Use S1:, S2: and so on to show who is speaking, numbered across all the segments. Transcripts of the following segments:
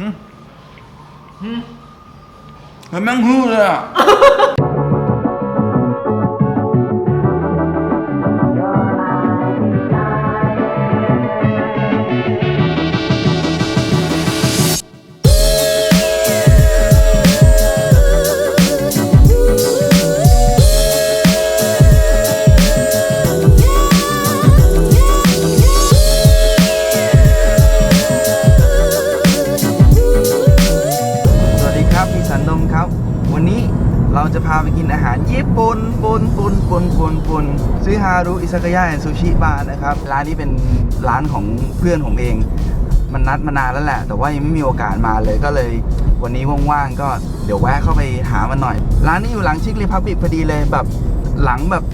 S1: หึหึเฮ้ยแม่งฮือเลยอะ ฮารุอิซากายะแอนซูชิบาร์นะครับ ร้านนี้เป็นร้านของเพื่อนผมเอง มันนัดมานานแล้วแหละ แต่ว่ายังไม่มีโอกาสมาเลยก็เลยวันนี้ว่างๆก็เดี๋ยวแวะเข้าไปหามันหน่อย ร้านนี้อยู่หลังชิครีพับบิกพอดีเลยแบบหลังแบบ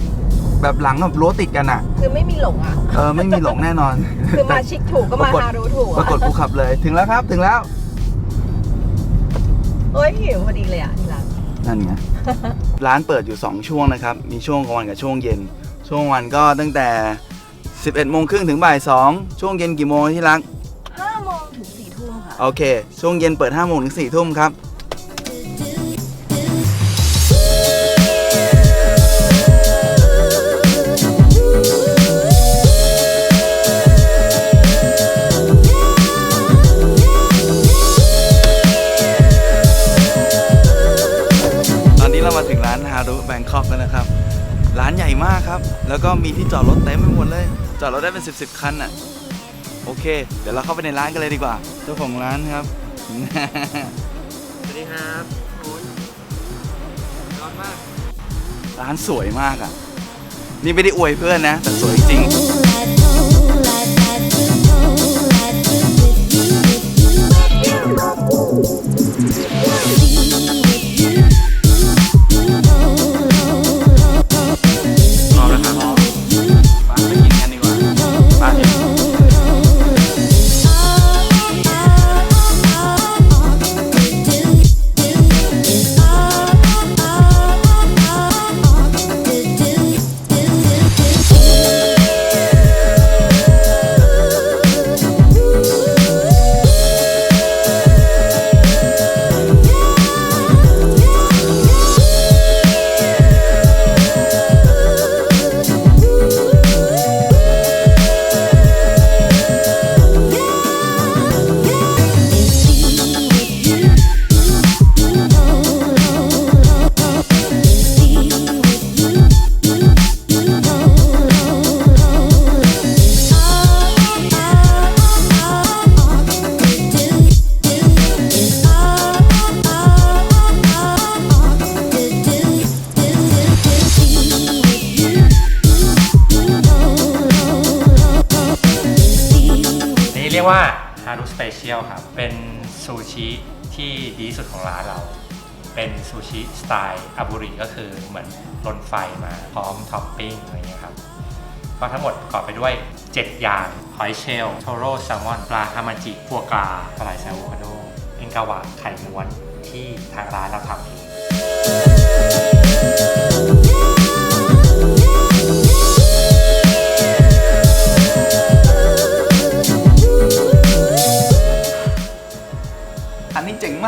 S1: แบบหลังแบบรั้วติดกันอะ
S2: คือไม่มีหลงอะ
S1: เออไม่มีหลงแน่นอน
S2: คือมาชิคถูกก็มาฮารุถูก
S1: ปรากฏกูขับเลยถึงแล้วครับถึงแล้ว
S2: เอ้ยหิวพอดีเลยอะที่ร้าน
S1: นั่นไงร้านเปิดอยู่ 2 ช่วงนะครับ มีช่วงกลางวันกับช่วงเย็น ช่วงวันก็ตั้งแต่ 11โมงครึ่งถึงบ่าย2ช่วงเย็นกี่โมงที่รัก
S2: 5โมงถึง4ทุ่มค่ะ
S1: โอเค ช่วงเย็นเปิด5โมงถึง4ทุ่มครับ มีที่จอดรถเต็มไปหมดเลย จอดรถได้เป็น10บสคันอะ โอเค เดี๋ยวเราเข้าไปในร้านกันเลยดีกว่า เจ้าของร้านครับ
S3: สวัสดีครับโอ้ยร้อนมาก
S1: ร้านสวยมากอะ นี่ไม่ได้อวยเพื่อนนะ แต่สวยจริงี
S3: ยกว่าฮารุสเปเชียลครับ เป็นซูชิที่ดีสุดของร้านเรา เป็นซูชิสไตล์อาบุริก็คือเหมือนลนไฟมาพร้อมท็อปปิ้งอะไรเงี้ยครับ ก็ทั้งหมดประกอบไปด้วย 7 อย่าง หอยเชลล์โทโร่แซลมอน ปลาฮามาจิฟัวกราปลาไหลแซลโวคาโดเอ็นกาวะไข่ม้วนที่ทางร้านเราทำเอง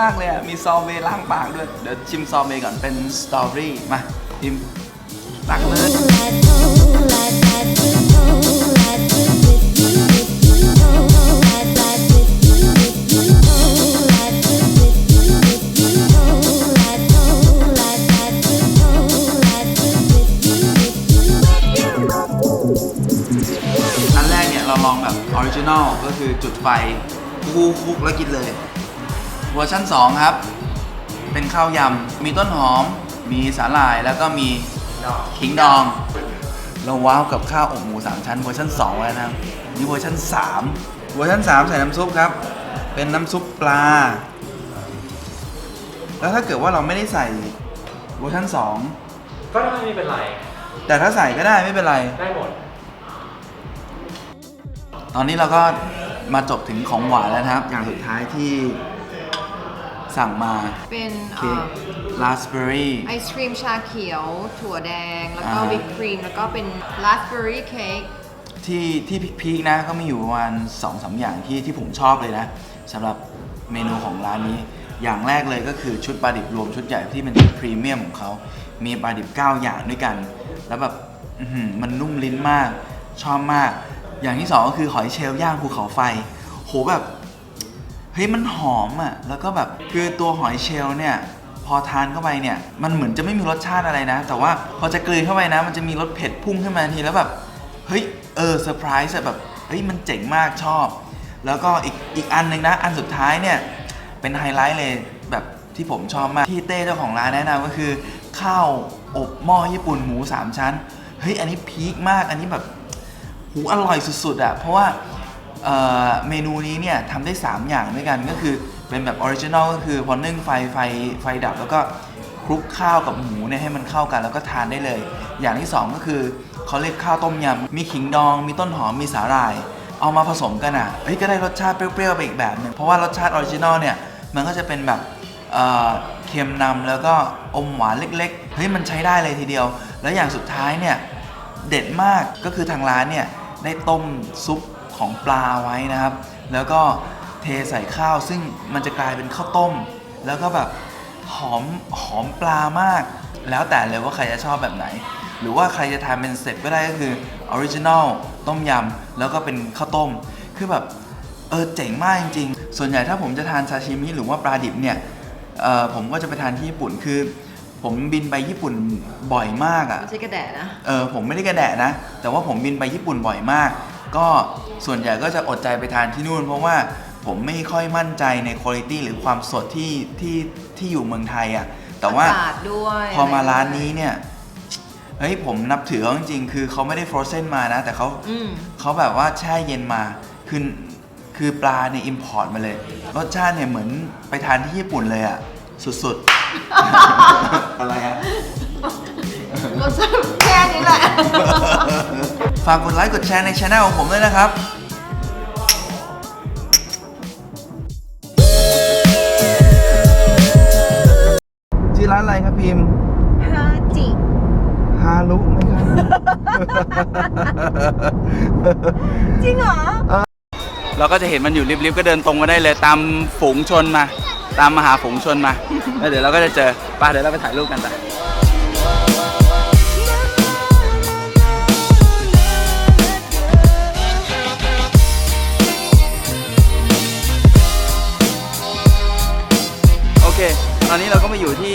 S1: มากเลยอะมีซอเวล้างปากด้วย เดี๋ยวชิมซอเวก่อนเป็นสตรอเบอรี่มาชิมตักเลย อันแรกเนี่ยเราลองแบบออริจินอลก็คือจุดไฟคูคุกแล้วกินเลย เวอร์ชั่น2 ครับ เป็นข้าวยำ มีต้นหอม มีสาหร่าย แล้วก็มีขิงดอง เราว้าวกับข้าวอบหมู3ชั้นเวอร์ชัน2แล้วนะครับนี่เวอร์ชัน3เวอร์ชัน3ใส่น้ำซุปครับ เป็นน้ำซุปปลา แล้วถ้าเกิดว่าเราไม่ได้ใส่เวอร์ชัน
S3: ก็ได้ไม่เป็นไร
S1: 2แต่ถ้าใส่ก็ได้ไม่เป็นไร
S3: ได้หมด
S1: ตอนนี้เราก็มาจบถึงของหวานแล้วนะครับ อย่างสุดท้ายที่ สั่งมา
S2: เป็น
S1: เค้กราสเบอร์รี่
S2: ไอศครีมชาเขียว ถั่วแดง แล้วก็
S1: อ่า
S2: วิปครีม แล้วก็เป็นราสเบอร์รี่เค้ก
S1: ที่ที่พีคๆนะก็มีอยู่ประมาณ2อสอย่างที่ที่ผมชอบเลยนะสำหรับเมนูของร้านนี้ อย่างแรกเลยก็คือชุดปลาดิบรวมชุดใหญ่ที่เป็นชุดพรีเมียมของเขามีปลาดิบ 9 อย่างด้วยกัน แล้วแบบอื้อหือมันนุ่มลิ้นมาก ชอบมาก อย่างที่สองก็คือหอยเชลล์ย่างภูเขาไฟ โหแบบ เฮ้ยมันหอมอะแล้วก็แบบคือตัวหอยเชลล์เนี่ย พอทานเข้าไปเนี่ย มันเหมือนจะไม่มีรสชาติอะไรนะ แต่ว่าพอจะกลืนเข้าไปนะ มันจะมีรสเผ็ดพุ่งขึ้นมาทันทีแล้วแบบเฮ้ยเออเซอร์ไพรส์อะแบบเฮ้ยมันเจ๋งมากชอบ แล้วก็อีกอีกอันหนึ่งนะ อันสุดท้ายเนี่ยเป็นไฮไลท์เลยแบบที่ผมชอบมากที่เต้เจ้าของร้านแนะนำก็คือ ข้าวอบหม้อญี่ปุ่นหมู 3 ชั้นเฮ้ยอันนี้พีคมากอันนี้แบบหูอร่อยสุดๆอะเพราะว่า เอ่อเมนูนี้เนี่ยทำได้ 3 อย่างด้วยกันก็คือเป็นแบบออริจินอลก็คือพอนึ่งไฟไฟไฟดับแล้วก็คลุกข้าวกับหมูเนี่ยให้มันเข้ากันแล้วก็ทานได้เลย อย่างที่ 2 ก็คือเขาเรียกข้าวต้มยำมีขิงดอง มีต้นหอมมีสาหร่าย เอามาผสมกันอะเฮ้ยก็ได้รสชาติเปรี้ยวๆไปอีกแบบหนึงเพราะว่ารสชาติออริจินอลเนี่ยมันก็จะเป็นแบบเอ่อเค็มนำแล้วก็อมหวานเล็กๆเฮ้ยมันใช้ได้เลยทีเดียว แล้วอย่างสุดท้ายเนี่ยเด็ดมากก็คือทางร้านเนี่ยได้ต้มซุป ของปลาไว้นะครับ แล้วก็เทใส่ข้าวซึ่งมันจะกลายเป็นข้าวต้ม แล้วก็แบบหอมหอมปลามาก แล้วแต่เลยว่าใครจะชอบแบบไหน หรือว่าใครจะทานเป็นเสร็จก็ได้ก็คือออริจินอลต้มยำแล้วก็เป็นข้าวต้ม คือแบบเออเจ๋งมากจริงๆ ส่วนใหญ่ถ้าผมจะทานซาชิมิหรือว่าปลาดิบเนี่ยเออผมก็จะไปทานที่ญี่ปุ่นคือ ผมบินไปญี่ปุ่นบ่อยมากอะ่ะ
S2: ไม่ใช่กระแดะนะ
S1: เออผมไม่ได้กระแดะนะ แต่ว่าผมบินไปญี่ปุ่นบ่อยมาก ก็ส่วนใหญ่ก็จะอดใจไปทานที่นู่น เพราะว่าผมไม่ค่อยมั่นใจในคุณภาพหรือความสดที่ที่ที่อยู่เมืองไทยอะ่ะแต่ว่า
S2: อากาศด้วย
S1: พอมาร้านนี้เนี่ยเฮ้ยผมนับถือเขาจริงๆ คือเขาไม่ได้ฟรอเซนมานะ แต่เขา
S2: อืม
S1: เขาแบบว่าแช่เย็นมาคือคือปลาเนี่ยอิมพอร์ตมาเลย รสชาติเนี่ยเหมือนไปทานที่ญี่ปุ่นเลยอะ่ะ สุดๆ อะไรฮะ ฝากกดไลค์กดแชร์ในช anel ของผมด้วยนะครับชื่อร้านอะไรครับพิมพ์
S2: ฮาจิ
S1: ฮารุไหมครับ
S2: จริงเหรอ
S1: เราก็จะเห็นมันอยู่ริบๆก็เดินตรงมาได้เลยตามฝูงชนมา ตามมหาฝูงชนมาแล้วเดี๋ยวเราก็จะเจอไป้าเดี๋ยวเราไปถ่ายรูปกันจ้ะ อนนี้เราก็มาอยู่ที่